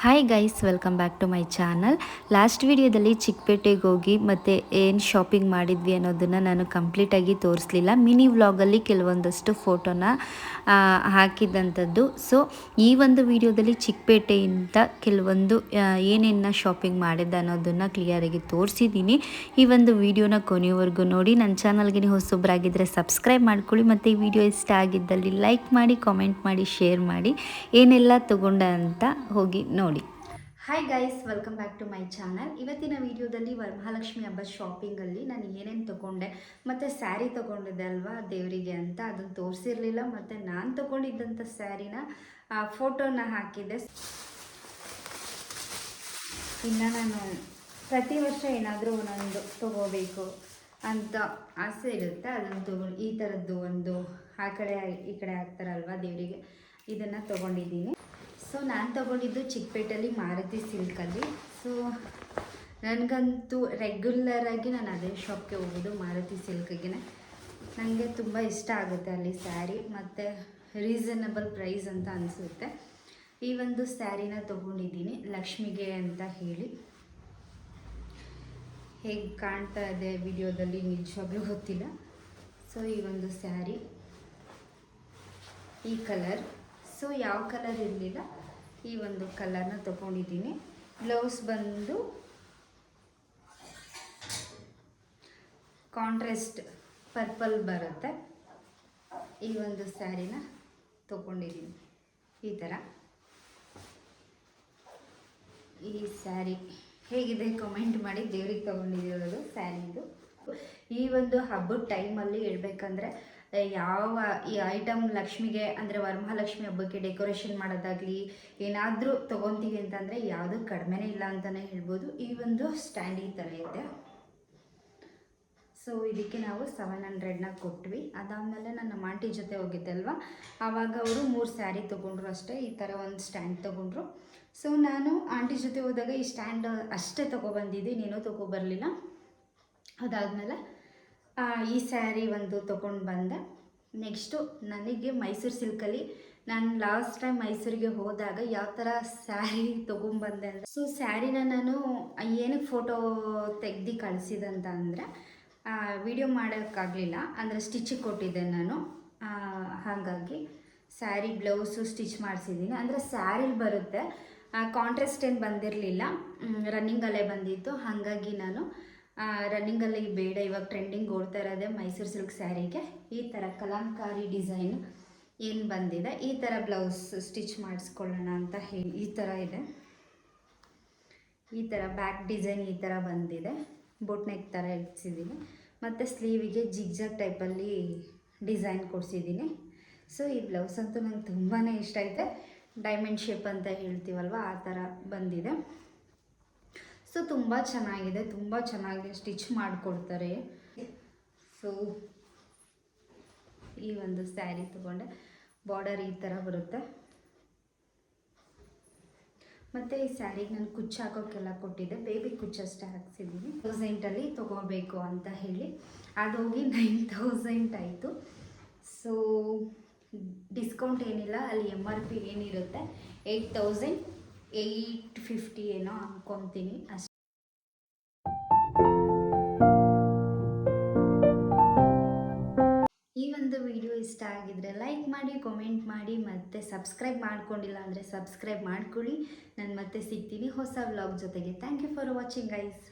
Hi guys welcome back to my channel last ವಿಡಿಯೋದಲ್ಲಿ ಚಿಕ್ಕಪೇಟೆಗೆ ಹೋಗಿ ಮತ್ತು ಏನು ಶಾಪಿಂಗ್ ಮಾಡಿದ್ವಿ ಅನ್ನೋದನ್ನು ನಾನು ಕಂಪ್ಲೀಟಾಗಿ ತೋರಿಸ್ಲಿಲ್ಲ. ಮಿನಿ ವ್ಲಾಗಲ್ಲಿ ಕೆಲವೊಂದಷ್ಟು ಫೋಟೋನ ಹಾಕಿದಂಥದ್ದು. ಸೊ ಈ ಒಂದು ವಿಡಿಯೋದಲ್ಲಿ ಚಿಕ್ಕಪೇಟೆಯಿಂದ ಕೆಲವೊಂದು ಏನೇನ ಶಾಪಿಂಗ್ ಮಾಡಿದ್ದೆ ಅನ್ನೋದನ್ನು ಕ್ಲಿಯರಾಗಿ ತೋರಿಸಿದ್ದೀನಿ ಈ ಒಂದು ವಿಡಿಯೋನ ಕೊನೆಯವರೆಗೂ ನೋಡಿ. ನನ್ನ ಚಾನಲ್ಗೆ ನೀವು ಹೊಸೊಬ್ಬರಾಗಿದ್ದರೆ ಸಬ್ಸ್ಕ್ರೈಬ್ ಮಾಡ್ಕೊಳ್ಳಿ. ಮತ್ತು ಈ ವಿಡಿಯೋ ಇಷ್ಟ ಆಗಿದ್ದಲ್ಲಿ ಲೈಕ್ ಮಾಡಿ ಕಾಮೆಂಟ್ ಮಾಡಿ ಶೇರ್ ಮಾಡಿ. ಏನೆಲ್ಲ ತೊಗೊಂಡ ಅಂತ ಹೋಗಿ ನೋಡಿ. Hi guys welcome back to my channel ಇವತ್ತಿನ ವಿಡಿಯೋದಲ್ಲಿ ವರಮಹಾಲಕ್ಷ್ಮಿ ಹಬ್ಬ ಶಾಪಿಂಗಲ್ಲಿ ನಾನು ಏನೇನು ತೊಗೊಂಡೆ, ಮತ್ತು ಸ್ಯಾರಿ ತೊಗೊಂಡಿದ್ದೆ ಅಲ್ವಾ ದೇವರಿಗೆ ಅಂತ ಅದನ್ನು ತೋರಿಸಿರಲಿಲ್ಲ, ಮತ್ತು ನಾನು ತೊಗೊಂಡಿದ್ದಂಥ ಸ್ಯಾರಿನ ಫೋಟೋನ ಹಾಕಿದ್ದೆ. ಇನ್ನು ನಾನು ಪ್ರತಿ ವರ್ಷ ಏನಾದರೂ ಒಂದೊಂದು ತೊಗೋಬೇಕು ಅಂತ ಆಸೆ ಇರುತ್ತೆ. ಅದನ್ನು ತೊಗೊ ಈ ಥರದ್ದು ಒಂದು ಆ ಕಡೆ ಈ ಕಡೆ ಹಾಕ್ತಾರಲ್ವ ದೇವರಿಗೆ, ಇದನ್ನು ತೊಗೊಂಡಿದ್ದೀನಿ. ಸೊ ನಾನು ತೊಗೊಂಡಿದ್ದು ಚಿಕ್ಕಪೇಟೆಯಲ್ಲಿ ಮಾರುತಿ ಸಿಲ್ಕಲ್ಲಿ ಸೊ ನನಗಂತೂ ರೆಗ್ಯುಲರಾಗಿ ನಾನು ಅದೇ ಶಾಪ್ಗೆ ಹೋಗೋದು ಮಾರುತಿ ಸಿಲ್ಕಿಗೆ ನನಗೆ ತುಂಬ ಇಷ್ಟ ಆಗುತ್ತೆ ಅಲ್ಲಿ ಸ್ಯಾರಿ ಮತ್ತು ರೀಸನಬಲ್ ಪ್ರೈಸ್ ಅಂತ ಅನಿಸುತ್ತೆ. ಈ ಒಂದು ಸ್ಯಾರಿನ ತೊಗೊಂಡಿದ್ದೀನಿ, ಲಕ್ಷ್ಮಿಗೆ ಅಂತ ಹೇಳಿ. ಹೇಗೆ ಕಾಣ್ತಾ ಇದೆ ವಿಡಿಯೋದಲ್ಲಿ ನಿಜವಾಗ್ಲೂ ಗೊತ್ತಿಲ್ಲ. ಸೊ ಈ ಒಂದು ಸ್ಯಾರಿ ಈ ಕಲರ್ ಸೊ ಯಾವ ಕಲರ್ ಇರಲಿಲ್ಲ, ಈ ಒಂದು ಕಲರ್ನ ತೊಗೊಂಡಿದ್ದೀನಿ. ಬ್ಲೌಸ್ ಬಂದು ಕಾಂಟ್ರಾಸ್ಟ್ ಪರ್ಪಲ್ ಬರುತ್ತೆ. ಈ ಒಂದು ಸ್ಯಾರಿನ ತೊಗೊಂಡಿದ್ದೀನಿ. ಈ ಥರ ಈ ಸ್ಯಾರಿ ಹೇಗಿದೆ ಕಮೆಂಟ್ ಮಾಡಿ, ದೇವ್ರಿಗೆ ತೊಗೊಂಡಿರೋದು ಸ್ಯಾರಿದು ಈ ಒಂದು ಹಬ್ಬದ ಟೈಮಲ್ಲಿ ಹೇಳ್ಬೇಕಂದ್ರೆ ಯಾವ ಈ ಐಟಮ್ ಲಕ್ಷ್ಮಿಗೆ, ಅಂದರೆ ವರಮಹಾಲಕ್ಷ್ಮಿ ಹಬ್ಬಕ್ಕೆ ಡೆಕೋರೇಷನ್ ಮಾಡೋದಾಗಲಿ, ಏನಾದರೂ ತೊಗೊತೀವಿ ಅಂತಂದರೆ ಯಾವುದು ಕಡಿಮೆನೇ ಇಲ್ಲ ಅಂತಲೇ ಹೇಳ್ಬೋದು. ಈ ಒಂದು ಸ್ಟ್ಯಾಂಡ್ ಈ ಥರ ಇದೆ. ಸೊ ಇದಕ್ಕೆ ನಾವು ಸೆವೆನ್ ಹಂಡ್ರೆಡ್ನ ಕೊಟ್ವಿ. ಅದಾದಮೇಲೆ ನನ್ನ ನಮ್ಮ ಆಂಟಿ ಜೊತೆ ಹೋಗಿದ್ದೆ ಅಲ್ವಾ ಆವಾಗ ಅವರು ಮೂರು ಸ್ಯಾರಿ ತೊಗೊಂಡ್ರು ಅಷ್ಟೇ. ಈ ಥರ ಒಂದು ಸ್ಟ್ಯಾಂಡ್ ತೊಗೊಂಡ್ರು. ಸೊ ನಾನು ಆಂಟಿ ಜೊತೆ ಹೋದಾಗ ಈ ಸ್ಟ್ಯಾಂಡ್ ಅಷ್ಟೇ ತೊಗೊಬಂದಿದ್ದೆ. ನೀನು ತೊಗೊಬರಲಿಲ್ಲ. ಅದಾದಮೇಲೆ ಈ ಸ್ಯಾರಿ ಒಂದು ತೊಗೊಂಡು ಬಂದೆ. ನೆಕ್ಸ್ಟು ನನಗೆ ಮೈಸೂರು ಸಿಲ್ಕಲ್ಲಿ, ನಾನು ಲಾಸ್ಟ್ ಟೈಮ್ ಮೈಸೂರಿಗೆ ಹೋದಾಗ ಯಾವ ಥರ ಸ್ಯಾರಿ ತೊಗೊಂಬಂದೆ ಅಂದರೆ ಸೊ ಸ್ಯಾರಿನ ನಾನು ಏನಕ್ಕೆ ಫೋಟೋ ತೆಗ್ದು ಕಳಿಸಿದಂತ ಅಂದರೆ ವಿಡಿಯೋ ಮಾಡೋಕ್ಕಾಗಲಿಲ್ಲ, ಅಂದರೆ ಸ್ಟಿಚಿಗೆ ಕೊಟ್ಟಿದ್ದೆ ನಾನು. ಹಾಗಾಗಿ ಸ್ಯಾರಿ ಬ್ಲೌಸು ಸ್ಟಿಚ್ ಮಾಡಿಸಿದ್ದೀನಿ ಅಂದರೆ ಸ್ಯಾರಿಲಿ ಬರುತ್ತೆ ಕಾಂಟ್ರಾಸ್ಟ್ ಏನು ಬಂದಿರಲಿಲ್ಲ ರನ್ನಿಂಗಲ್ಲೇ ಬಂದಿತ್ತು. ಹಾಗಾಗಿ ನಾನು ರನ್ನಿಂಗಲ್ಲಿ ಬೇಡ, ಇವಾಗ ಟ್ರೆಂಡಿಂಗ್ ಓಡ್ತಾ ಇರೋದೇ ಮೈಸೂರು ಸಿಲ್ಕ್ ಸ್ಯಾರಿಗೆ. ಈ ಥರ ಕಲಂಕಾರಿ ಡಿಸೈನ್ ಏನು ಬಂದಿದೆ? ಈ ಥರ ಬ್ಲೌಸ್ ಸ್ಟಿಚ್ ಮಾಡಿಸ್ಕೊಳ್ಳೋಣ ಅಂತ ಹೇಳಿ ಈ ಥರ ಇದೆ. ಈ ಥರ ಬ್ಯಾಕ್ ಡಿಸೈನ್ ಈ ಥರ ಬಂದಿದೆ. ಬೋಟ್ ನೆಕ್ ಥರ ಇಡ್ಸಿದ್ದೀನಿ ಮತ್ತು ಸ್ಲೀವಿಗೆ ಜಿಗ್ಜಾಗ್ ಟೈಪಲ್ಲಿ ಡಿಸೈನ್ ಕೊಡಿಸಿದ್ದೀನಿ ಸೊ ಈ ಬ್ಲೌಸ್ ಅಂತೂ ನಂಗೆ ತುಂಬಾ ಇಷ್ಟ ಐತೆ. ಡೈಮಂಡ್ ಶೇಪ್ ಅಂತ ಹೇಳ್ತೀವಲ್ವ, ಆ ಥರ ಬಂದಿದೆ. ಸೊ ತುಂಬ ಚೆನ್ನಾಗಿದೆ, ತುಂಬ ಚೆನ್ನಾಗಿ ಸ್ಟಿಚ್ ಮಾಡಿಕೊಡ್ತಾರೆ. ಸೊ ಈ ಒಂದು ಸ್ಯಾರಿ ತಗೊಂಡೆ. ಬಾರ್ಡರ್ ಈ ಥರ ಬರುತ್ತೆ. ಮತ್ತು ಈ ಸ್ಯಾರಿಗೆ ನಾನು ಕುಚ್ಚು ಹಾಕೋಕ್ಕೆಲ್ಲ ಕೊಟ್ಟಿದ್ದೆ. ಬೇಬಿ ಕುಚ್ಚಷ್ಟೇ ಹಾಕ್ಸಿದ್ದೀನಿ ತೌಸಂಡಲ್ಲಿ ತೊಗೋಬೇಕು ಅಂತ ಹೇಳಿ. ಅದು ಹೋಗಿ ನೈನ್ ತೌಸಂಡ್ ಆಯಿತು. ಸೊ ಡಿಸ್ಕೌಂಟ್ ಏನಿಲ್ಲ, ಅಲ್ಲಿ ಎಂ ಆರ್ ಪಿ ಏನಿರುತ್ತೆ? ಏಯ್ಟ್ ತೌಸಂಡ್ ಏಯ್ಟ್ ಫಿಫ್ಟಿ ಏನೋ ಅಂದ್ಕೊತೀನಿ ಅಷ್ಟೇ. ಮಾಡಿ ಕಮೆಂಟ್ ಮಾಡಿ, ಮತ್ತು ಸಬ್ಸ್ಕ್ರೈಬ್ ಮಾಡ್ಕೊಂಡಿಲ್ಲ ಅಂದರೆ ಸಬ್ಸ್ಕ್ರೈಬ್ ಮಾಡ್ಕೊಳ್ಳಿ. ನಾನು ಮತ್ತೆ ಸಿಗ್ತೀನಿ ಹೊಸ ವ್ಲಾಗ್ ಜೊತೆಗೆ. Thank you for watching guys